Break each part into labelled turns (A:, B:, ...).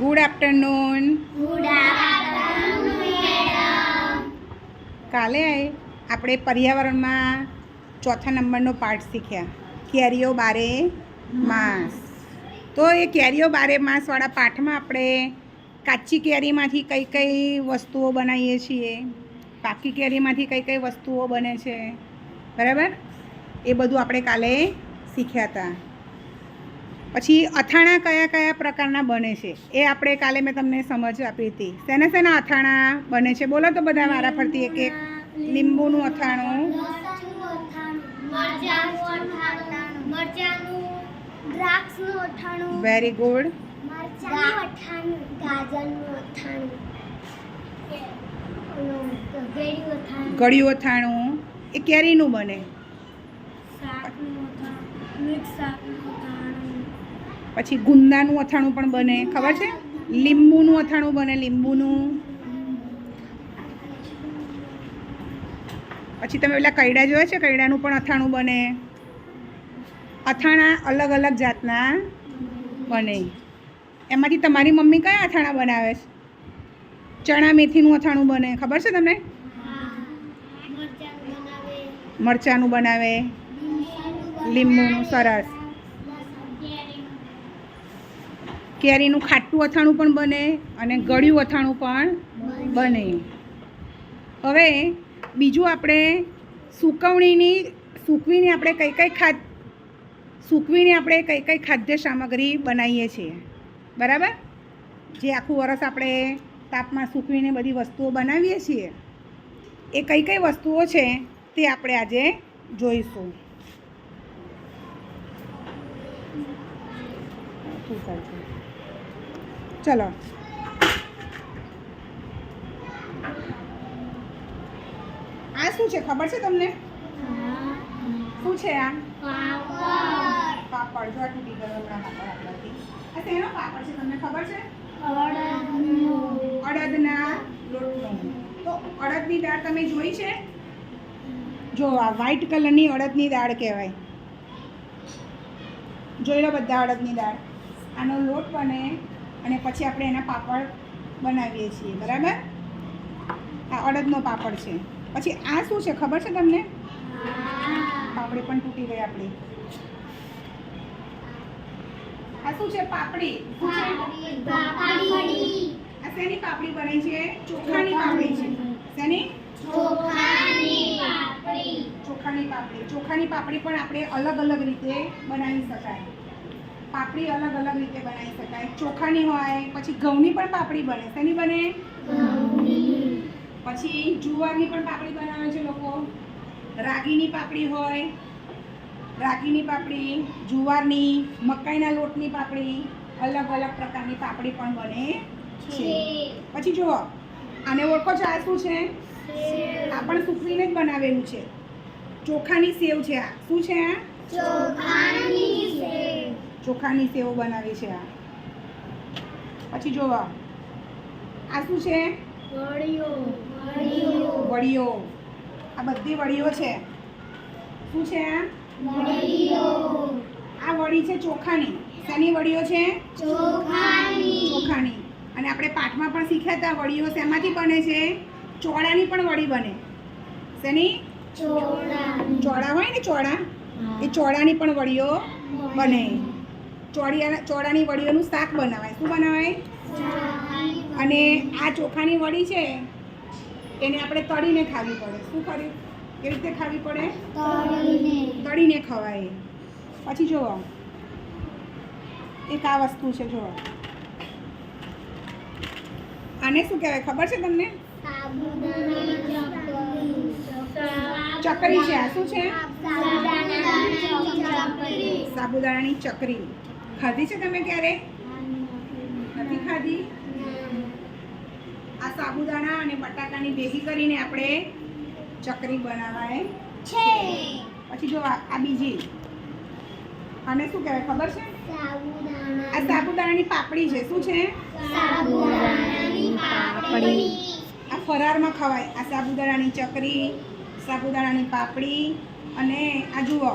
A: Good afternoon કાલે આપણે પર્યાવરણમાં ચોથા નંબરનો પાઠ શીખ્યા. કેરીઓ બારે માસ. તો એ કેરીઓ બારે માસવાળા પાઠમાં આપણે કાચી કેરીમાંથી કઈ કઈ વસ્તુઓ બનાવીએ છીએ પાકી કેરીમાંથી કઈ કઈ વસ્તુઓ બને છે બરાબર? એ બધું આપણે કાલે શીખ્યા હતા. પછી અથાણા કયા કયા પ્રકારના બને છે? એ આપણે કાલે મેં તમને સમજ આપી હતી. શેના શેના અથાણા બને છે? બોલો તો બધા મારા ફરતી એક એક. લીંબુનું અથાણું. વેરી ગુડ
B: ગળ્યું
A: અથાણું. એ કેરીનું બને.
B: શાકનું મિક્સ શાકનું
A: પછી ગુંદાનું અથાણું પણ બને ખબર છે? લીંબુનું અથાણું બને લીંબુનું. પછી તમે પેલા કૈડા જોયા છે? કૈડાનું પણ અથાણું બને. અથાણા અલગ અલગ જાતના બને. એમાંથી તમારી મમ્મી કયા અથાણા બનાવે છે? ચણા મેથીનું અથાણું બને ખબર છે તમને?
B: મરચાનું
A: મરચાંનું બનાવે. લીંબુનું સરસ. કેરીનું ખાટું અથાણું પણ બને અને ગળ્યું અથાણું પણ બને. હવે બીજું આપણે સુકવણીની, સૂકવીને આપણે કઈ કઈ ખાદ, સૂકવીને આપણે કઈ કઈ ખાદ્ય સામગ્રી બનાવીએ છીએ. બરાબર? જે આખું વરસ આપણે તાપમાં સૂકવીને બધી વસ્તુઓ બનાવીએ છીએ. એ કઈ કઈ વસ્તુઓ છે તે આપણે આજે જોઈશું. શું છે. ચલો. આ શું છે? ખબર છે તમને? શું છે આ? પાપડ. જો તૂટી ગયો, હમણાં પાપડ આપણાથી આ શેનો પાપડ છે તમને ખબર છે? અડદના લોટનો. તો અડદની દાળ તમે જોઈ છે? જો આ વ્હાઈટ કલરની અડદની દાળ કહેવાય. જોઈ લો બધા અડદની દાળ. આનો લોટ બને અને પછી આપણે એના પાપડ બનાવીએ છીએ બરાબર? આ અડદનો પાપડ છે. પછી આ શું છે ખબર છે તમને? પાપડી પણ તૂટી ગઈ આપણી. આ શું છે પાપડી? આ શેની પાપડી બને છે? ચોખાની પાપડી છે. શેની? ચોખાની પાપડી. ચોખાની પાપડી. પણ આપણે અલગ અલગ રીતે બનાવી શકાય. પાપડી અલગ અલગ રીતે બનાવી શકાય. ચોખાની હોય પછી ઘઉંની પણ પાપડી બને. શેની બને? પછી જુવારની પણ પાપડી બનાવે છે લોકો. રાગીની પાપડી હોય રાગીની પાપડી જુવારની મકાઈના લોટની પાપડી અલગ અલગ પ્રકારની પાપડી પણ બને છે. પછી જુઓ આને ઓળખો છો આ શું છે? આ પણ સૂકવીને જ બનાવેલું છે. ચોખાની સેવ છે આ. શું છે આ? ચોખાની સેવ બનાવી છે આ. પછી જોવા. આ શું છે? વડીઓ આ બધી વડીઓ છે. શું છે આ? આ વડી છે ચોખાની. શેની વડીઓ છે? ચોખાની. અને આપણે પાઠમાં પણ શીખ્યા હતા વડીઓ શેમાંથી બને છે? ચોળાની પણ વડી બને. શેની? ચોળા હોય ને ચોળા? એ ચોળાની પણ વડીઓ બને. ચોળિયા ચોળાની વડીઓનું શાક બનાવાય. શું બનાવાય? અને આ ચોખાની વડી છે, એને આપણે તળીને ખાવી પડે. શું કર્યું કેવી રીતે ખાવી પડે? તળીને ખવાય. પછી જુઓ. એક આ વસ્તુ છે, જુઓ. આને શું કહેવાય? ખબર છે તમને? ચકરી છે. આ શું છે? સાબુદાણાની ચકરી. ખાધી છે તમે ક્યારે? નથી ખાધી? આ સાબુદાણા અને બટાકાની ભેગી કરીને આપણે ચકરી બનાવાય. છે. પછી જો આ બીજી. આને શું કહેવાય ખબર છે? આ સાબુદાણાની પાપડી છે. શું છે? આ ફરારમાં ખવાય. આ સાબુદાણાની ચકરી સાબુદાણાની પાપડી અને આ જુઓ.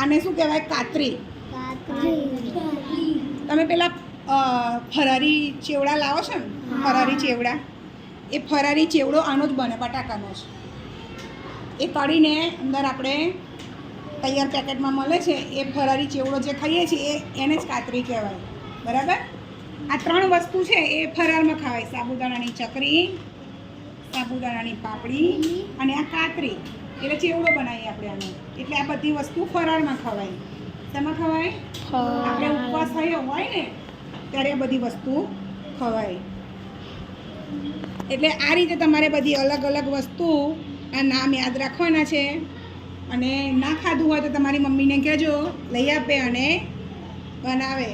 A: આને શું કહેવાય? કાતરી. તમે તમે પેલા ફરારી ચેવડા લાવો છો ને? ફરારી ચેવડા. એ ફરારી ચેવડો આનો જ બને બટાકાનો જ. એ તળીને અંદર આપણે તૈયાર પેકેટમાં મળે છે. એ ફરારી ચેવડો જે ખાઈએ છીએ એ એને જ કાતરી કહેવાય. બરાબર? આ ત્રણ વસ્તુ છે એ ફરારમાં ખાવાય. સાબુદાણાની ચકરી સાબુદાણાની પાપડી અને આ કાતરી. એટલે ચેવડો બનાવીએ આપણે આનો. એટલે આ બધી વસ્તુ ફરાળમાં ખવાય. શેમાં ખવાય? આપણે ઉપવાસ થયો હોય ને ત્યારે આ બધી વસ્તુ ખવાય. એટલે આ રીતે તમારે બધી અલગ અલગ વસ્તુ આ નામ યાદ રાખવાના છે. અને ના ખાધું હોય તો તમારી મમ્મીને કહેજો લઈ આપે અને બનાવે.